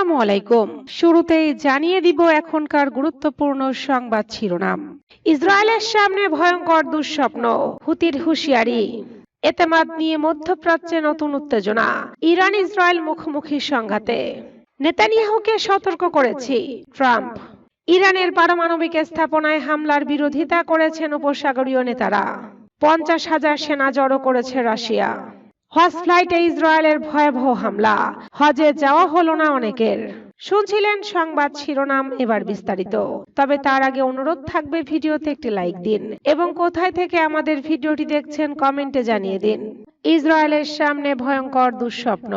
আসসালামু আলাইকুম। শুরুতেই জানিয়ে দিব এখনকার গুরুত্বপূর্ণ সংবাদ শিরোনাম। ইসরায়েলের সামনে ভয়ঙ্কর দুঃস্বপ্ন, হুতির হুঁশিয়ারি এতেমাদ নিয়ে মধ্যপ্রাচ্যে নতুন উত্তেজনা ইরান ইসরায়েল মুখোমুখি সংঘাতে। নেতানিয়াহুকে সতর্ক করেছি, ট্রাম্প। ইরানের পারমাণবিক স্থাপনায় হামলার বিরোধিতা করেছেন উপসাগরীয় নেতারা। পঞ্চাশ হাজার সেনা জড়ো করেছে রাশিয়া। হজ ফ্লাইটে ইসরায়েলের ভয়াবহ হামলা। হজে যাওয়া হলো না অনেকের। শুনছিলেন সংবাদ শিরোনাম এবার বিস্তারিত। তবে তার আগে অনুরোধ থাকবে ভিডিওতে একটি লাইক দিন এবং কোথায় থেকে আমাদের ভিডিওটি দেখছেন কমেন্টে জানিয়ে দিন। ইসরায়েলের সামনে ভয়ঙ্কর দুঃস্বপ্ন,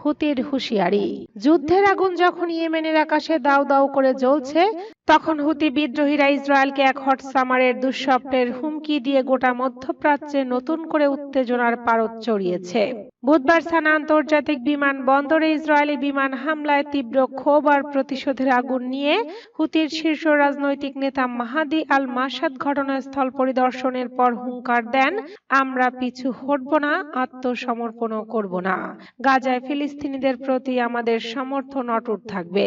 হুতির হুঁশিয়ারি। যুদ্ধের আগুন যখন ইয়েমেনের আকাশে দাউ দাউ করে জ্বলছে তখন হুতি বিদ্রোহীরা ইসরায়েলকে এক হট সামারের দুঃস্বপ্নের হুমকি দিয়ে গোটা মধ্যপ্রাচ্যে নতুন করে উত্তেজনার পারদ চড়িয়েছে। বুধবার সানা আন্তর্জাতিক বিমান বন্দরে ইসরায়েলি বিমান হামলায় তীব্র ক্ষোভ আর প্রতিশোধের আগুন নিয়ে হুতির শীর্ষ রাজনৈতিক নেতা মাহাদি আল মাসাদ ঘটনাস্থল পরিদর্শনের পর হুঙ্কার দেন, আমরা পিছু হটব না, আত্মসমর্পণও করব না। গাজায় ফিলিস্তিনিদের প্রতি আমাদের সমর্থন অটুট থাকবে।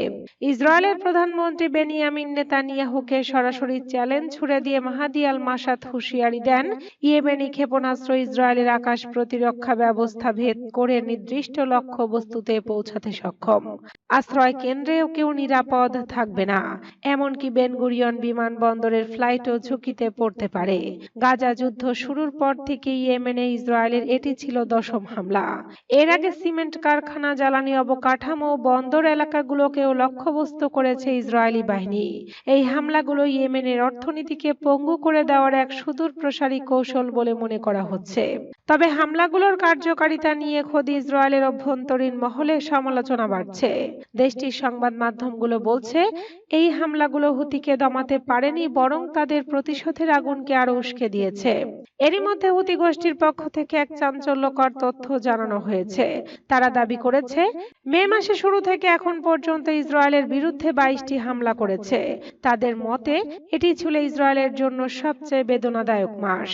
ইসরায়েলের প্রধানমন্ত্রী বেনিয়ামিন নেতানিয়াহুকে সরাসরি চ্যালেঞ্জ ছুড়ে দিয়ে মাহাদি আল মাসাদ হুঁশিয়ারি দেন। ইয়েমেনি ক্ষেপণাস্ত্র ইসরায়েলের আকাশ প্রতিরক্ষা ব্যবস্থা ভেদ করে নির্দিষ্ট লক্ষ্য বস্তুতে পৌঁছাতে সক্ষম। আশ্রয় কেন্দ্রেও কেউ নিরাপদ থাকবে না। এমনকি বেনগুরিয়ন বিমানবন্দরের ফ্লাইটও ঝুঁকিতে পড়তে পারে। গাজা যুদ্ধ শুরুর পর থেকে ইয়েমেনে ইসরায়েলের এটি ছিল দশম হামলা। এর আগে সিমেন্ট কারখানা, জ্বালানি অবকাঠামো, বন্দর এলাকাগুলোকেও লক্ষ্যবস্তু করেছে ইসরায়েলি বাহিনী। এই হামলাগুলো ইয়েমেনের অর্থনীতিকে পঙ্গু করে দেওয়ার এক সুদূর প্রসারী কৌশল বলে মনে করা হচ্ছে। তবে হামলাগুলোর কার্যকারিতা নিয়ে খোদ ইসরায়েলের অভ্যন্তরীণ মহলে সমালোচনা বাড়ছে। দেশটির সংবাদ মাধ্যমগুলো বলছে, এই হামলাগুলো হুতিকে দমাতে পারেনি, বরং তাদের প্রতিশোধের আগুনকে আরও উস্কে দিয়েছে। এরই মধ্যে হুতি গোষ্ঠীর পক্ষ থেকে এক চাঞ্চল্যকর তথ্য জানানো হয়েছে। তারা দাবি করেছে, মে মাসে শুরু থেকে এখন পর্যন্ত ইসরায়েলের বিরুদ্ধে বাইশটি হামলা করেছে। তাদের মতে, এটি ছিল ইসরায়েলের জন্য সবচেয়ে বেদনাদায়ক মাস।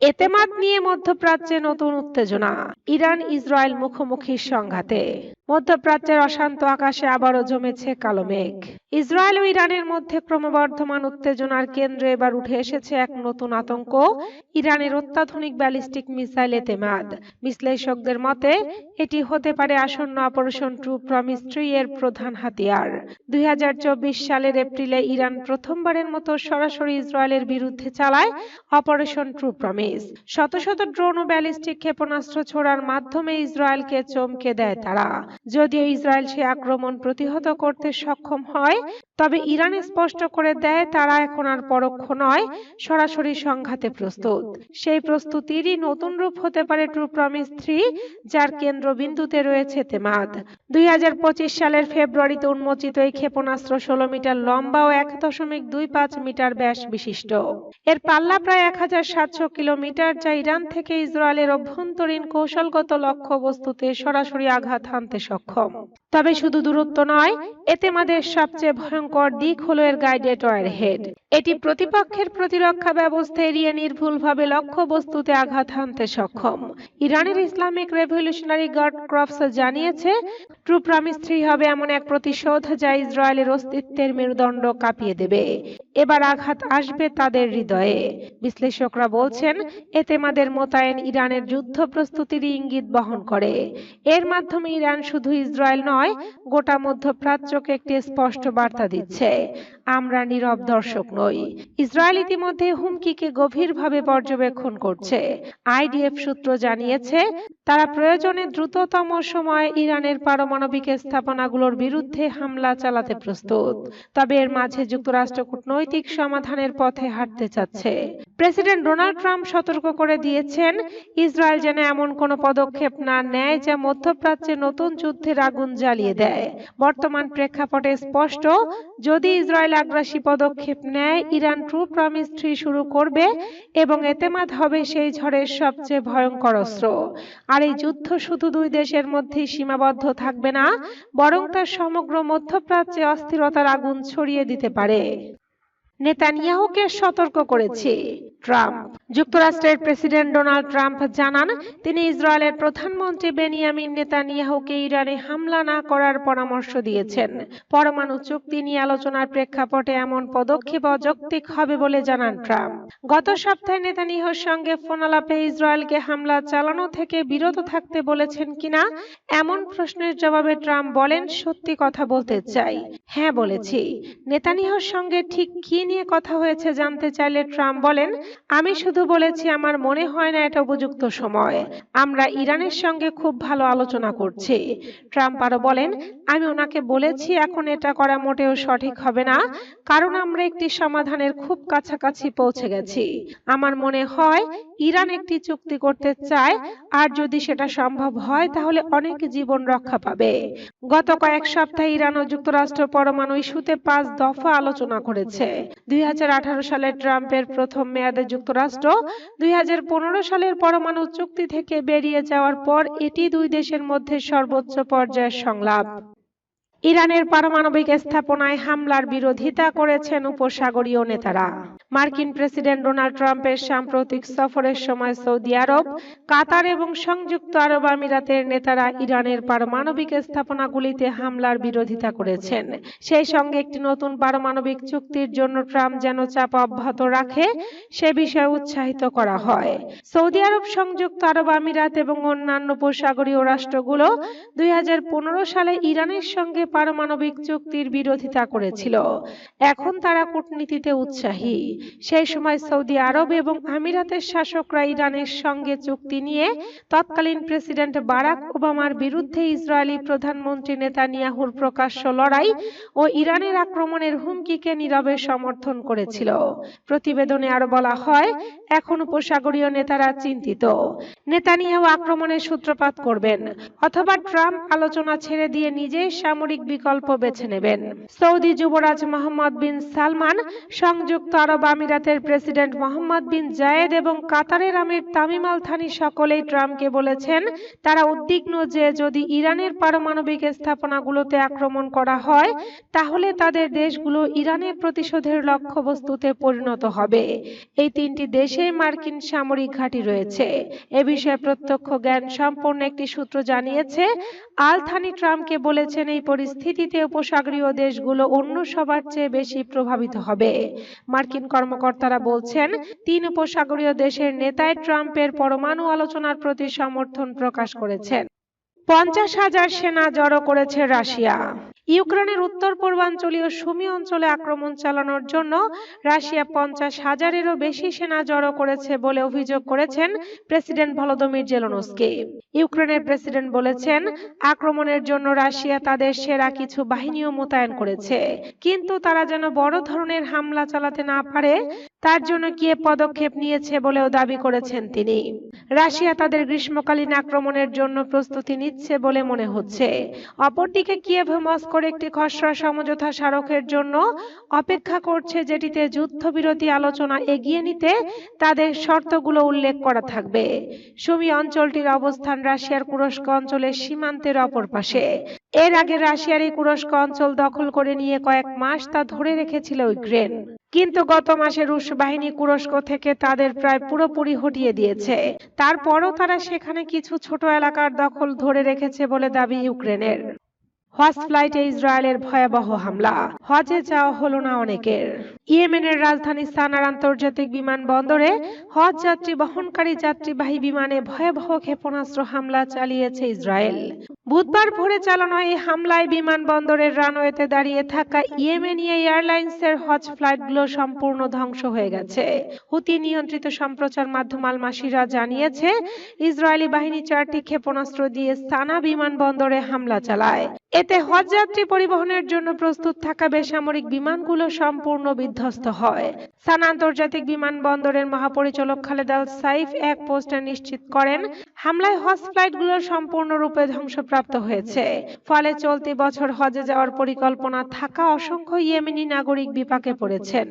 এতেমাদ নিয়ে মধ্যপ্রাচ্যে নতুন উত্তেজনা ইরান ইসরায়েল মুখোমুখি সংঘাতে। মধ্যপ্রাচ্যের অশান্ত আকাশে আবারও জমেছে কালো মেঘ। ইসরায়েল ও ইরানের মধ্যে ক্রমবর্ধমান উত্তেজনার কেন্দ্রে এবার উঠে এসেছে এক নতুন আতঙ্ক। ইরানের অত্যাধুনিক ব্যালিস্টিক মিসাইল এতেমাদ বিশ্লেষকদের মতে, এটি হতে পারে আসন্ন অপারেশন ট্রু প্রমিস থ্রি এর প্রধান হাতিয়ার। দুই সালের এপ্রিলে ইরান প্রথমবারের মতো সরাসরি ইসরায়েলের বিরুদ্ধে চালায় অপারেশন ট্রু প্রমিস। শত শত ড্রোন ও ব্যালিস্টিক ক্ষেপণাস্ত্র ছোড়ার মাধ্যমে ইসরায়েলকে চমকে দেয় তারা। যদিও ইসরায়েল সে আক্রমণ প্রতিহত করতে সক্ষম হয়, তবে ইরান স্পষ্ট করে দেয় তারা এখন আর পরোক্ষ নয়, সরাসরি সংঘাতে প্রস্তুত। সেই প্রস্তুতিরই নতুন রূপ হতে পারে ট্রু প্রমিস থ্রি, যার কেন্দ্রবিন্দুতে রয়েছে তেমাদ। দুই সালের ফেব্রুয়ারিতে উন্মোচিত এই ক্ষেপণাস্ত্র ষোলো মিটার লম্বা ও এক দশমিক দুই পাঁচ মিটার ব্যাস বিশিষ্ট। এর পাল্লা প্রায় এক হাজার সাতশো কিলোমিটার, যা ইরান থেকে ইসরায়েলের অভ্যন্তরীণ কৌশলগত লক্ষ্য বস্তুতে সরাসরি আঘাত হানতে সক্ষম। তবে শুধু দূরত্ব নয় এতেমাদের সবচেয়ে ভয়ঙ্কর দিক হলো এর গাইডেড ওয়ার হেড এটি প্রতিপক্ষের প্রতিরক্ষা ব্যবস্থা এড়িয়ে নির্ভুলভাবে লক্ষ্য বস্তুতে আঘাত হানতে সক্ষম। ইরানের ইসলামিক রেভলিউশনারি গার্ড ক্রপস জানিয়েছে ট্রু প্রমিস থ্রি হবে এমন এক প্রতিশোধ যা ইসরায়েলের অস্তিত্বের মেরুদণ্ড কাঁপিয়ে দেবে। এবার আঘাত আসবে তাদের হৃদয়ে। বিশ্লেষকরা বলছেন এতেমাদের মোতায়েন ইরানের যুদ্ধ প্রস্তুতির ইঙ্গিত বহন করে। এর মাধ্যমে ইরান শুধু ইসরায়েল নয় গোটা মধ্যপ্রাচ্যকে একটি স্পষ্ট বার্তা দিচ্ছে। আমরা নীরব দর্শক নই। ইসরায়েল ইতিমধ্যে হুমকিকে গভীরভাবে পর্যবেক্ষণ করছে। আইডিএফ সূত্র জানিয়েছে, তারা প্রয়োজনে দ্রুততম সময়ে ইরানের পারমাণবিক স্থাপনাগুলোর বিরুদ্ধে হামলা চালাতে প্রস্তুত। তবে এর মাঝে যুক্তরাষ্ট্র কূটনৈতিক সমাধানের পথে হাঁটতে চাচ্ছে। প্রেসিডেন্ট ডোনাল্ড ট্রাম্প সতর্ক করে দিয়েছেন, ইসরায়েল যেন এমন কোনো পদক্ষেপ না নেয় যা মধ্যপ্রাচ্যে নতুন যুদ্ধের আগুন জ্বালিয়ে দেয়। বর্তমান প্রেক্ষাপটে স্পষ্ট যদি ইসরায়েল আগ্রাসী পদক্ষেপ নেয়, ইরান ট্রু প্রমিস থ্রি শুরু করবে এবং এতেমাদ হবে সেই ঝড়ের সবচেয়ে ভয়ঙ্কর অস্ত্র। আর এই যুদ্ধ শুধু দুই দেশের মধ্যে সীমাবদ্ধ থাকবে না, বরং তার সমগ্র মধ্যপ্রাচ্যে অস্থিরতার আগুন ছড়িয়ে দিতে পারে। নেতানিয়াহুকে সতর্ক করেছি ট্রাম্প। যুক্তরাষ্ট্রের প্রেসিডেন্ট ডোনাল্ড ট্রাম্প জানান, তিনি ইসরায়েলের প্রধানমন্ত্রী বেনিয়ামিন নেতানিয়াহুকে ইরানে হামলা না করার পরামর্শ দিয়েছেন। পরমাণু চুক্তি নিয়ে আলোচনার প্রেক্ষাপটে এমন পদক্ষেপ অযৌক্তিক হবে বলে জানান ট্রাম্প। গত সপ্তাহে নেতানিয়াহুর সঙ্গে ফোনালাপে ইসরায়েলকে হামলা চালানো থেকে বিরত থাকতে বলেছেন কিনা, এমন প্রশ্নের জবাবে ট্রাম্প বলেন, সত্যি কথা বলতে চাই। হ্যাঁ বলেছি। নেতানিয়াহুর সঙ্গে ঠিক কি নিয়ে কথা হয়েছে জানতে চাইলে ট্রাম্প বলেন, আমি শুধু বলেছি আমার মনে হয় না এটা উপযুক্ত সময়। আমরা ইরানের সঙ্গে খুব ভালো আলোচনা করছি। ট্রাম্প আরও বলেন, আমি ওনাকে বলেছি এখন এটা করা মোটেও সঠিক হবে না, কারণ আমরা একটি সমাধানের খুব কাছাকাছি পৌঁছে গেছি। আমার মনে হয় ইরান একটি চুক্তি করতে চায়, আর যদি সেটা সম্ভব হয়, তাহলে অনেক জীবন রক্ষা পাবে। গত কয়েক সপ্তাহে ইরান ও যুক্তরাষ্ট্র পরমাণু ইস্যুতে পাঁচ দফা আলোচনা করেছে। দুই হাজার আঠারো সালে ট্রাম্পের প্রথম মেয়াদে যুক্তরাষ্ট্র, দুই হাজার পনেরো সালের পরমাণু চুক্তি থেকে বেরিয়ে যাওয়ার পর এটি দুই দেশের মধ্যে সর্বোচ্চ পর্যায়ের সংলাপ। ইরানের পারমাণবিক স্থাপনায় হামলার বিরোধিতা করেছেন উপসাগরীয় নেতারা। মার্কিন প্রেসিডেন্ট ডোনাল্ড ট্রাম্পের সাম্প্রতিক সফরের সময় সৌদি আরব, কাতার এবং সংযুক্ত আরব আমিরাতের নেতারা ইরানের পারমাণবিক স্থাপনাগুলিতে হামলার বিরোধিতা করেছেন। সেই সঙ্গে একটি নতুন পারমাণবিক চুক্তির জন্য ট্রাম্প যেন চাপ অব্যাহত রাখে, সে বিষয়ে উৎসাহিত করা হয়। সৌদি আরব, সংযুক্ত আরব আমিরাত এবং অন্যান্য উপসাগরীয় রাষ্ট্রগুলো দুই হাজার পনেরো সালে ইরানের সঙ্গে পারমাণবিক চুক্তির বিরোধিতা করেছিল। এখন তারা কূটনীতিতে উৎসাহী। সেই সময় সৌদি আরব এবং আমিরাতের শাসকরা ইরানের সঙ্গে চুক্তি নিয়ে তৎকালীন প্রেসিডেন্ট বারাক ওবামার বিরুদ্ধে ইসরায়েলি প্রধানমন্ত্রী নেতানিয়াহুর প্রকাশ্য লড়াই ও ইরানের আক্রমণের হুমকিকে নীরবে সমর্থন করেছিল। প্রতিবেদনে আরও বলা হয়, এখন উপসাগরীয় নেতারা চিন্তিত। নেতানিয়াহু আক্রমণের সূত্রপাত করবেন অথবা ট্রাম্প আলোচনা ছেড়ে দিয়ে নিজেই সামরিক বিকল্প বেছে নেবেন। সৌদি যুবরাজ মোহাম্মদ বিন সালমান, সংযুক্ত আরব আমিরাতের প্রেসিডেন্ট মোহাম্মদ বিন জায়েদ এবং কাতারের আমির তামিম আল থানি সকলেই ট্রাম্পকে বলেছেন, তারা উদ্বিগ্ন যে যদি ইরানের পারমাণবিক স্থাপনাগুলোতে আক্রমণ করা হয়, তাহলে তাদের দেশগুলো ইরানের প্রতিশোধের লক্ষ্যবস্তুতে পরিণত হবে। এই তিনটি দেশে মার্কিন সামরিক ঘাঁটি রয়েছে। এ বিষয়ে প্রত্যক্ষ জ্ঞান সম্পন্ন একটি সূত্র জানিয়েছে আল থানি ট্রাম্পকে বলেছেন এই পরিস্থিতিতে উপসাগরীয় দেশগুলো অন্য সবার চেয়ে বেশি প্রভাবিত হবে। মার্কিন কর্মকর্তারা বলছেন, তিন উপসাগরীয় দেশের নেতায় ট্রাম্পের পরমাণু আলোচনার প্রতি সমর্থন প্রকাশ করেছেন। পঞ্চাশ হাজার সেনা জড়ো করেছে রাশিয়া। ইউক্রেনের উত্তর পূর্বাঞ্চলীয় সুমি অঞ্চলে আক্রমণ চালানোর জন্য রাশিয়া পঞ্চাশ হাজারেরও বেশি সেনা জড়ো করেছে বলে অভিযোগ করেছেন প্রেসিডেন্ট ভলোদমির জেলনস্কি। ইউক্রেনের প্রেসিডেন্ট বলেছেন, আক্রমণের জন্য রাশিয়া তাদের সেরা কিছু বাহিনীও মোতায়েন করেছে। কিন্তু তারা যেন বড় ধরনের হামলা চালাতে না পারে তার জন্য কিয়ে পদক্ষেপ নিয়েছে বলেও দাবি করেছেন তিনি। রাশিয়া তাদের গ্রীষ্মকালীন আক্রমণের জন্য প্রস্তুতি নিচ্ছে বলে মনে হচ্ছে। অপরদিকে কিয়েভ মস্কোর একটি খসড়া সমঝোতা স্মারকের জন্য অপেক্ষা করছে যেটিতে যুদ্ধবিরতি আলোচনা এগিয়ে নিতে তাদের শর্তগুলো উল্লেখ করা থাকবে। সুমি অঞ্চলটির অবস্থান রাশিয়ার কুরস্ক অঞ্চলের সীমান্তের অপর পাশে। এর আগে রাশিয়ার এই কুরস্ক অঞ্চল দখল করে নিয়ে কয়েক মাস তা ধরে রেখেছিল ইউক্রেন। কিন্তু গত মাসে রুশ বাহিনী কুরস্ক থেকে তাদের প্রায় পুরোপুরি হটিয়ে দিয়েছে। তারপরও তারা সেখানে কিছু ছোট এলাকার দখল ধরে রেখেছে বলে দাবি ইউক্রেনের। হজ ফ্লাইটে ইসরায়েলের ভয়াবহ হামলা। হজে যাওয়া হলো না অনেকের। ইয়েমেনের রাজধানী সানার আন্তর্জাতিক বিমানবন্দরে হজ যাত্রী, বহনকারী যাত্রীবাহী বিমানে ভয়াবহ ক্ষেপণাস্ত্র হামলা চালিয়েছে ইসরায়েল। বুধবার ভোরে চালানো এই হামলায় বিমানবন্দরের রানওয়েতে দাঁড়িয়ে থাকা ইয়েমেনিয়া এয়ারলাইন্সের হজ ফ্লাইটগুলো সম্পূর্ণ ধ্বংস হয়ে গেছে। হুতি নিয়ন্ত্রিত সম্প্রচার মাধ্যম আল মাসিরা জানিয়েছে, ইসরায়েলি বাহিনী চারটি ক্ষেপণাস্ত্র দিয়ে সানা বিমানবন্দরে হামলা চালায়। এতে হজযাত্রী পরিবহনের জন্য প্রস্তুত থাকা বেসামরিক বিমানগুলো সম্পূর্ণ বিধ্বস্ত হয়। সানা আন্তর্জাতিক বিমানবন্দরের মহাপরিচালক খালেদ আল সাইফ এক পোস্টে নিশ্চিত করেন, হামলায় হজ ফ্লাইটগুলো সম্পূর্ণরূপে ধ্বংসপ্রাপ্ত হয়েছে। ফলে চলতি বছর হজে যাওয়ার পরিকল্পনা থাকা অসংখ্য ইয়েমেনি নাগরিক বিপাকে পড়েছেন।